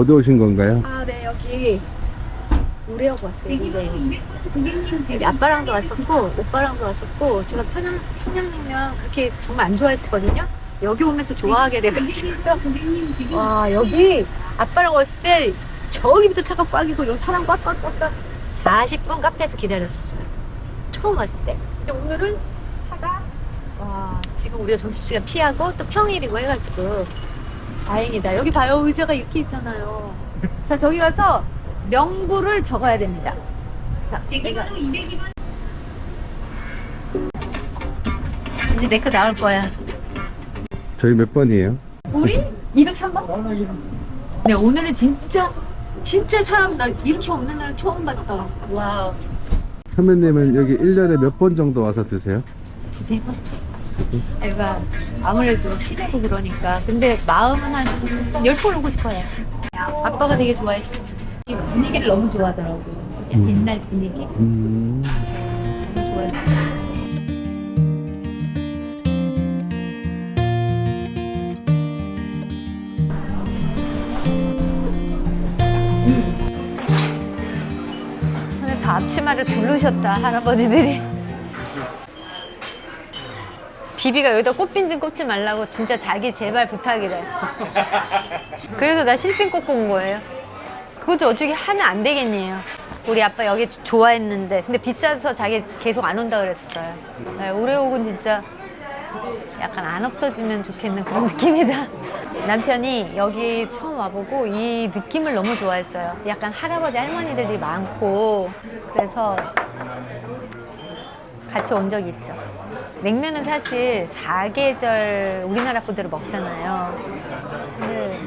어디 오신 건가요? 아, 네, 여기 우리하고 왔어요. 네. 여기 아빠랑도 왔었고, 오빠랑도 왔었고, 제가 평양, 평양냉면 그렇게 정말 안 좋아했었거든요. 여기 오면서 좋아하게 돼가지고. 와, 여기 아빠랑 왔을 때 저기부터 차가 꽉이고, 여기 사람 꽉꽉꽉꽉 40분 카페에서 기다렸었어요. 처음 왔을 때. 근데 오늘은 차가, 와, 지금 우리가 점심시간 피하고 또 평일이고 해가지고. 다행이다. 여기 봐요. 의자가 이렇게 있잖아요. 자, 저기 가서 명부를 적어야 됩니다. 자, 이거 이제 내거 나올 거야. 저희 몇 번이에요? 우리 203번? 네, 오늘은 진짜 진짜 사람 나 이렇게 없는 날 처음 봤다. 와우. 선배님은 여기 1년에 몇 번 정도 와서 드세요? 두세 번? 애가 아무래도 시대고 그러니까. 근데 마음은 한 열 번 오고 싶어요. 아빠가 되게 좋아했어. 이 분위기를 너무 좋아하더라고요. 음. 옛날 분위기. 음. 너무 좋아했어. 앞치마를 두르셨다 할아버지들이 비비가 여기다 꽃핀 좀 꽂지 말라고 진짜 자기 제발 부탁이래 그래서 나 실핀 꽂고 온 거예요 그것도 어떻게 하면 안 되겠니요 우리 아빠 여기 좋아했는데 근데 비싸서 자기 계속 안 온다 그랬어요 네, 오레옥은 진짜 약간 안 없어지면 좋겠는 그런 느낌이다. 남편이 여기 처음 와보고 이 느낌을 너무 좋아했어요. 약간 할아버지 할머니들이 많고 그래서 같이 온 적이 있죠. 냉면은 사실 사계절 우리나라 거대로 먹잖아요. 근데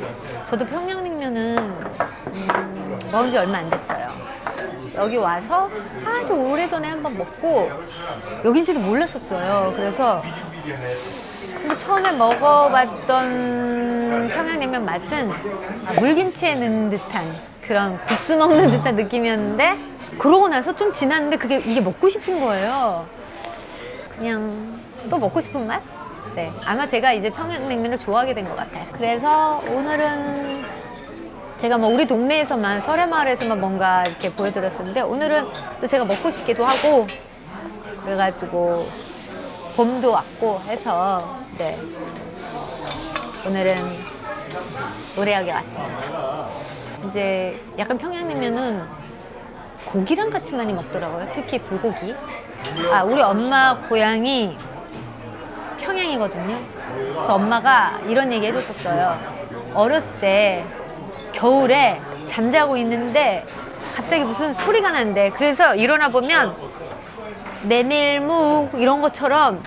저도 평양냉면은 음, 먹은 지 얼마 안 됐어요. 여기 와서 아주 오래전에 한번 먹고 여긴지도 몰랐었어요. 그래서 근데 처음에 먹어봤던 평양냉면 맛은 물김치에 넣는 듯한 그런 국수 먹는 듯한 느낌이었는데 그러고 나서 좀 지났는데 그게 이게 먹고 싶은 거예요. 그냥 또 먹고 싶은 맛? 네. 아마 제가 이제 평양냉면을 좋아하게 된 것 같아요. 그래서 오늘은 제가 뭐 우리 동네에서만 설해마을에서만 뭔가 이렇게 보여드렸었는데 오늘은 또 제가 먹고 싶기도 하고 그래가지고 봄도 왔고 해서 네 오늘은 우레역에 왔습니다. 이제 약간 평양냉면은 고기랑 같이 많이 먹더라고요. 특히 불고기. 아 우리 엄마 고향이 평양이거든요. 그래서 엄마가 이런 얘기 해줬었어요. 어렸을 때 겨울에 잠자고 있는데 갑자기 무슨 소리가 난대. 그래서 일어나 보면 메밀묵 이런 것처럼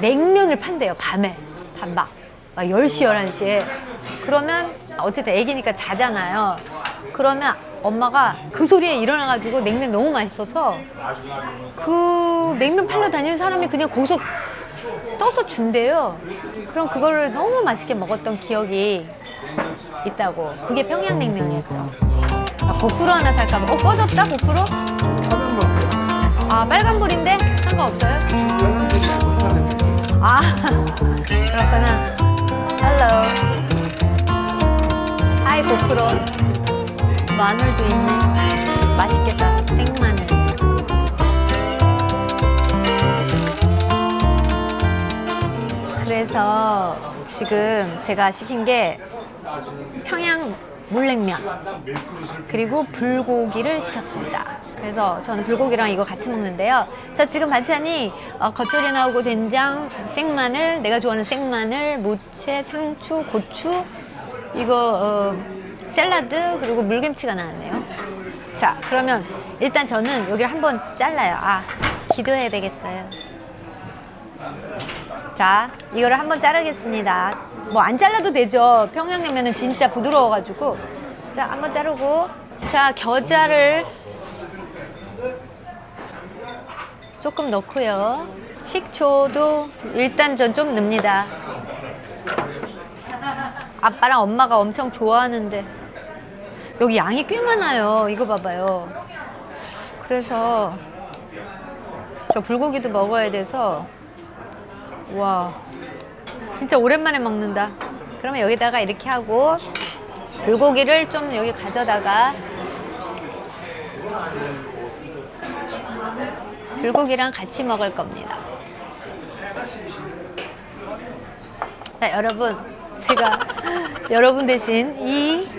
냉면을 판대요. 밤에. 밤막. 막 10시, 11시에. 그러면 어쨌든 애기니까 자잖아요. 그러면 엄마가 그 소리에 일어나가지고 냉면 너무 맛있어서 그 냉면 팔러 다니는 사람이 그냥 거기서 떠서 준대요. 그럼 그거를 너무 맛있게 먹었던 기억이 있다고. 그게 평양냉면이었죠. 아, 고프로 하나 살까봐. 어, 꺼졌다, 고프로? 아, 빨간불인데? 상관없어요? 아, 그렇구나. 헬로. 하이, 고프로. 마늘도 있네. 맛있겠다. 생마늘. 그래서 지금 제가 시킨 게 평양 물냉면 그리고 불고기를 시켰습니다. 그래서 저는 불고기랑 이거 같이 먹는데요. 자 지금 반찬이 어, 겉절이 나오고 된장, 생마늘, 내가 좋아하는 생마늘, 무채, 상추, 고추 이거 어, 샐러드 그리고 물김치가 나왔네요. 자 그러면 일단 저는 여기를 한번 잘라요. 아 기도해야 되겠어요. 자, 이거를 한번 자르겠습니다. 뭐 안 잘라도 되죠. 평양냉면은 진짜 부드러워가지고. 자, 한번 자르고. 자, 겨자를 조금 넣고요. 식초도 일단 전 좀 넣습니다. 아빠랑 엄마가 엄청 좋아하는데 여기 양이 꽤 많아요. 이거 봐봐요. 그래서 저 불고기도 먹어야 돼서 와 진짜 오랜만에 먹는다 그러면 여기다가 이렇게 하고 불고기를 좀 여기 가져다가 불고기랑 같이 먹을 겁니다. 자, 여러분, 제가 여러분 대신 이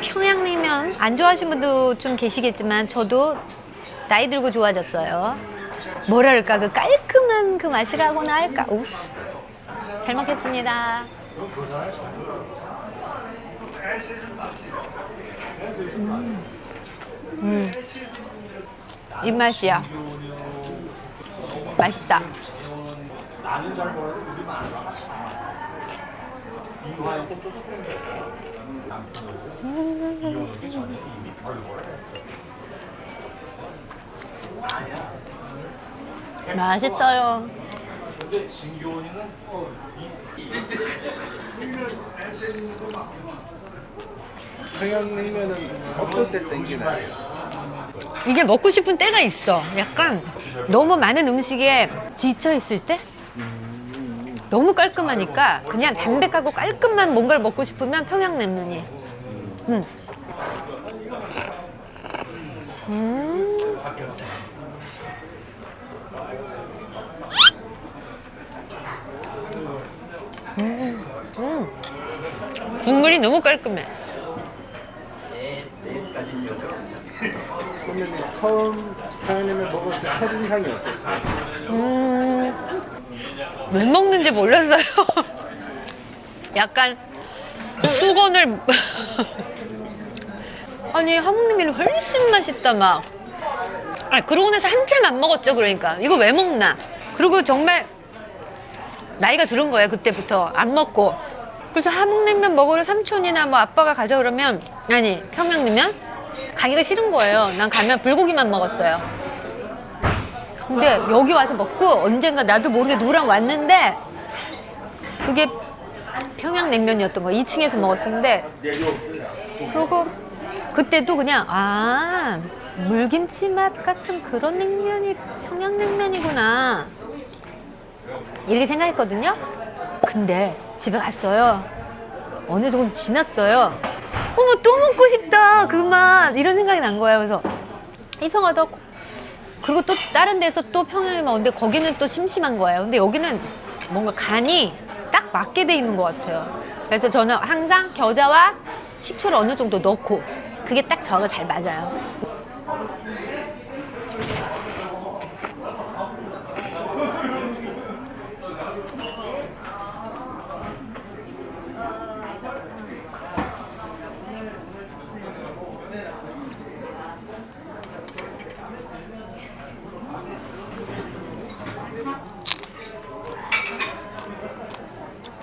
평양냉면 안 좋아하시는 분도 좀 계시겠지만 저도 나이 들고 좋아졌어요. 뭐랄까 그 깔끔한 그 맛이라고나 할까. 오씨. 잘 먹겠습니다. 음. 음. 입맛이야. 맛있다. 맛있어요. 이게 먹고 싶은 때가 있어. 약간 너무 많은 음식에 지쳐 있을 때? 너무 깔끔하니까 그냥 담백하고 깔끔한 뭔가를 먹고 싶으면 평양냉면이. 음. 음. 음. 음. 국물이 너무 깔끔해. 처음 평양냉면 먹을 때 첫인상이 어땠어요? 음, 왜 먹는지 몰랐어요. 약간 수건을 아니 한국냉면이 훨씬 맛있다 막. 아 그러고 나서 한참 안 먹었죠 그러니까 이거 왜 먹나. 그리고 정말 나이가 들은 거예요 그때부터 안 먹고. 그래서 한국냉면 먹으러 삼촌이나 뭐 아빠가 가자 그러면 아니 평양냉면 가기가 싫은 거예요. 난 가면 불고기만 먹었어요. 근데 여기 와서 먹고 언젠가 나도 모르게 누구랑 왔는데 그게 평양냉면이었던 거 2층에서 먹었었는데 그리고 그때도 그냥 아 물김치 맛 같은 그런 냉면이 평양냉면이구나. 이렇게 생각했거든요. 근데 집에 갔어요. 어느 정도 지났어요. 어머 또 먹고 싶다 그 맛! 이런 생각이 난 거예요 그래서 이상하다 그리고 또 다른 데서 또 평양에 먹는데 거기는 또 심심한 거예요. 근데 여기는 뭔가 간이 딱 맞게 돼 있는 것 같아요. 그래서 저는 항상 겨자와 식초를 어느 정도 넣고 그게 딱 저하고 잘 맞아요.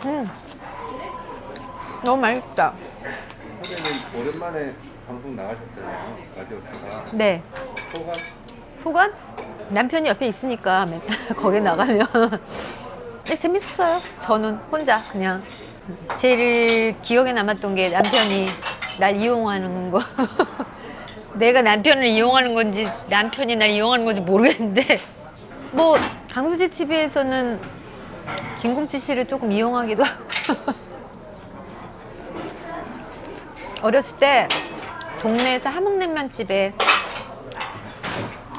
음. 너무 맛있다. 선배님 오랜만에 방송 나가셨잖아요 라디오스가 네. 소감? 소감? 남편이 옆에 있으니까 맨날 거기 나가면 네, 재밌었어요. 저는 혼자 그냥 제일 기억에 남았던 게 남편이 날 이용하는 거. 내가 남편을 이용하는 건지 남편이 날 이용하는 건지 모르겠는데 뭐 강수지 TV에서는 김궁치 씨를 조금 이용하기도 하고 어렸을 때 동네에서 함흥냉면 집에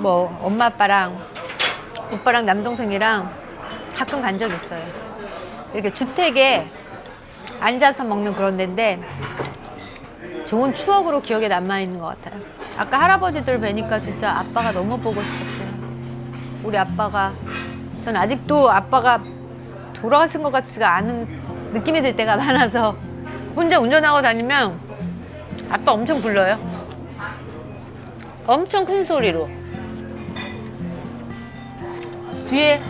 뭐 엄마 아빠랑 오빠랑 남동생이랑 가끔 간 적 있어요. 이렇게 주택에 앉아서 먹는 그런 데인데 좋은 추억으로 기억에 남아 있는 것 같아요. 아까 할아버지들 뵈니까 진짜 아빠가 너무 보고 싶었어요. 우리 아빠가 전 아직도 아빠가 돌아가신 것 같지가 않은 느낌이 들 때가 많아서 혼자 운전하고 다니면 아빠 엄청 불러요. 엄청 큰 소리로. 뒤에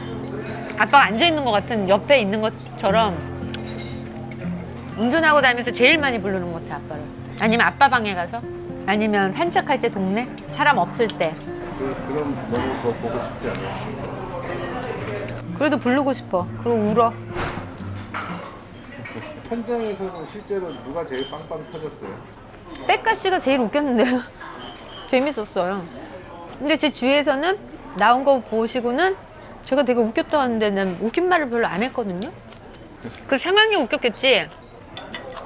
아빠가 앉아 있는 것 같은 옆에 있는 것처럼 운전하고 다니면서 제일 많이 부르는 것 같아 아빠를. 아니면 아빠 방에 가서 아니면 산책할 때 동네 사람 없을 때 그, 그럼 너무 그거 보고 싶지 않아요? 그래도 부르고 싶어. 그리고 울어. 현장에서는 실제로 누가 제일 빵빵 터졌어요? 백가 씨가 제일 웃겼는데요. 재밌었어요. 근데 제 주위에서는 나온 거 보시고는 제가 되게 웃겼다 하는데 난 웃긴 말을 별로 안 했거든요. 그 상황이 웃겼겠지.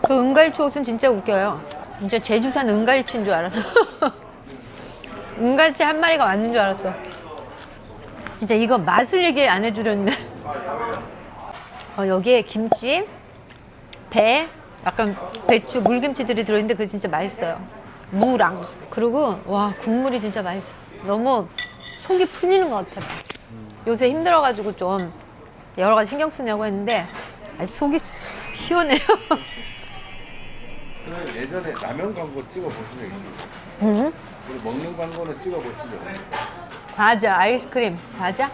그 은갈추 옷은 진짜 웃겨요. 진짜 제주산 은갈치인 줄 알았어. 은갈치 한 마리가 왔는 줄 알았어. 진짜 이거 맛을 얘기 안 해주렸네. 어, 여기에 김치, 배, 약간 배추, 물김치들이 들어있는데 그게 진짜 맛있어요. 무랑. 그리고 와 국물이 진짜 맛있어. 너무 속이 풀리는 것 같아. 요새 힘들어가지고 좀 여러 가지 신경 쓰냐고 했는데 아니, 속이 시원해요. 그럼 예전에 라면 광고 찍어 보신 적 있어요? 음? 우리 먹는 광고는 찍어 보신 적 없어요? 과자, 아이스크림, 과자,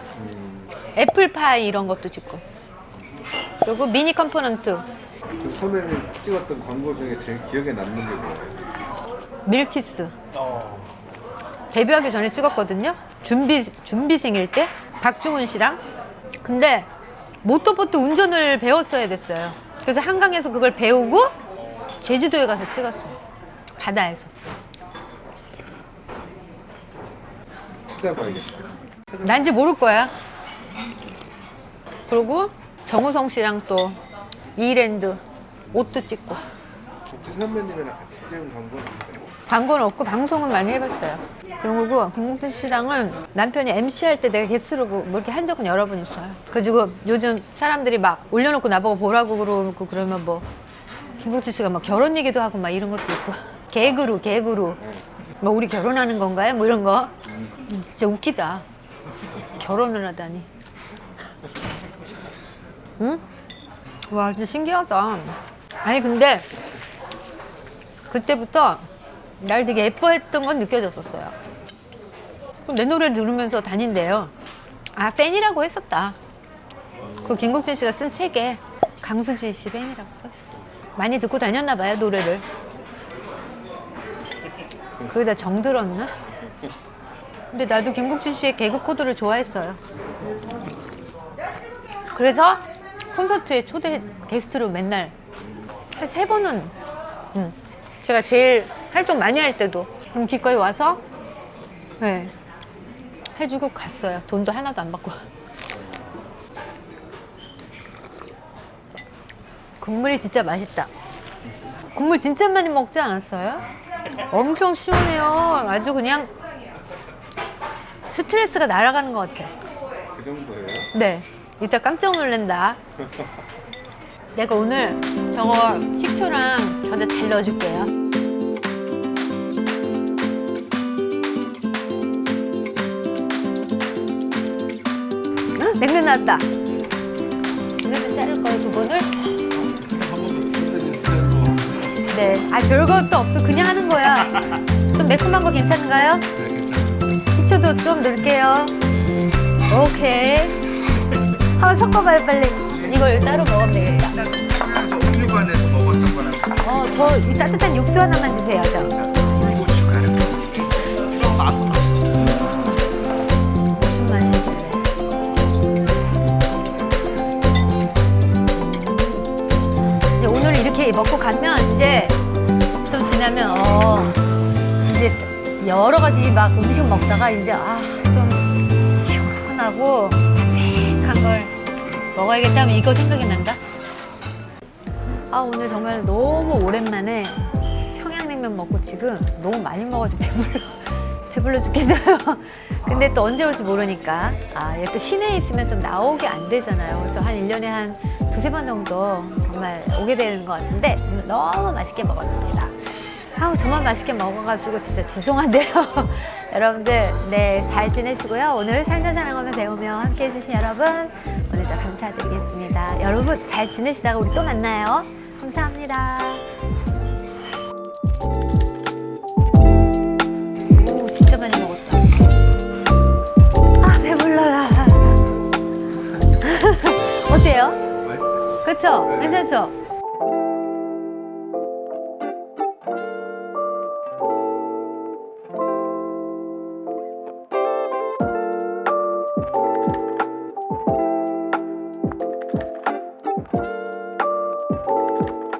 애플파이 이런 것도 찍고. 그리고 미니 컴포넌트, 그 처음에 찍었던 광고 중에 제일 기억에 남는 게 뭐예요? 밀키스. 데뷔하기 전에 찍었거든요. 준비 준비생일 때 박중훈 씨랑. 근데 모터보트 운전을 배웠어야 됐어요. 그래서 한강에서 그걸 배우고 제주도에 가서 찍었어요. 바다에서. 찾아봐야겠다. 난지 모를 거야. 그리고 정우성 씨랑 또 이랜드 옷도 찍고 선배님이랑 같이 찍은 광고는? 광고는 없고 방송은 많이 해봤어요. 그리고 김국진 씨랑은 남편이 MC 할 때 내가 게스트로 그- 뭐 이렇게 한 적은 여러 번 있어요. 그리고 요즘 사람들이 막 올려놓고 나보고 보라고 그러고 그러면 뭐 김국진 씨가 막 결혼 얘기도 하고 막 이런 것도 있고 개그로 개그로 뭐 우리 결혼하는 건가요? 뭐 이런 거 진짜 웃기다. 결혼을 하다니. 응? 와 진짜 신기하다. 아니 근데 그때부터 날 되게 예뻐했던 건 느껴졌었어요. 내 노래를 들으면서 다닌대요. 아 팬이라고 했었다. 그 김국진 씨가 쓴 책에 강수지 씨 팬이라고 써있어. 많이 듣고 다녔나 봐요 노래를. 거기다 정들었나? 근데 나도 김국진 씨의 개그 코드를 좋아했어요. 그래서 콘서트에 초대 게스트로 맨날 한 세 번은 음, 제가 제일 활동 많이 할 때도 그럼 기꺼이 와서 네, 해주고 갔어요. 돈도 하나도 안 받고. 국물이 진짜 맛있다. 국물 진짜 많이 먹지 않았어요? 엄청 시원해요. 아주 그냥 스트레스가 날아가는 것 같아. 그 정도예요? 네. 이따 깜짝 놀란다. 내가 오늘 저거 식초랑 저도 잘 넣어줄게요. 응? 냉면 나왔다. 그래도 자를 거예요, 두 분을? 네. 아, 별것도 없어. 그냥 하는 거야. 좀 매콤한 거 괜찮은가요? 네. 식초도 좀 넣을게요. 오케이. 한번 섞어봐요, 빨리. 이걸 따로 먹으면 되겠다. 올리관에서 먹었던 거랑 어, 저 이 따뜻한 육수 하나만 주세요, 저. 여러 가지 막 음식 먹다가 이제, 아, 좀 시원하고 담백한 걸 먹어야겠다 하면 이거 생각이 난다? 아, 오늘 정말 너무 오랜만에 평양냉면 먹고 지금 너무 많이 먹어서 배불러. 배불러 죽겠어요. 근데 또 언제 올지 모르니까. 아, 얘 또 시내에 있으면 좀 나오게 안 되잖아요. 그래서 한 일년에한 두세 번 정도 정말 오게 되는 것 같은데 너무 맛있게 먹었습니다. 아우, 저만 맛있게 먹어가지고 진짜 죄송한데요. 여러분들, 네, 잘 지내시고요. 오늘 살면 사랑하면 배우며 함께 해주신 여러분, 오늘도 감사드리겠습니다. 여러분, 잘 지내시다가 우리 또 만나요. 감사합니다. 오, 진짜 많이 먹었다. 아, 배불러라. 어때요? 그쵸? 괜찮죠?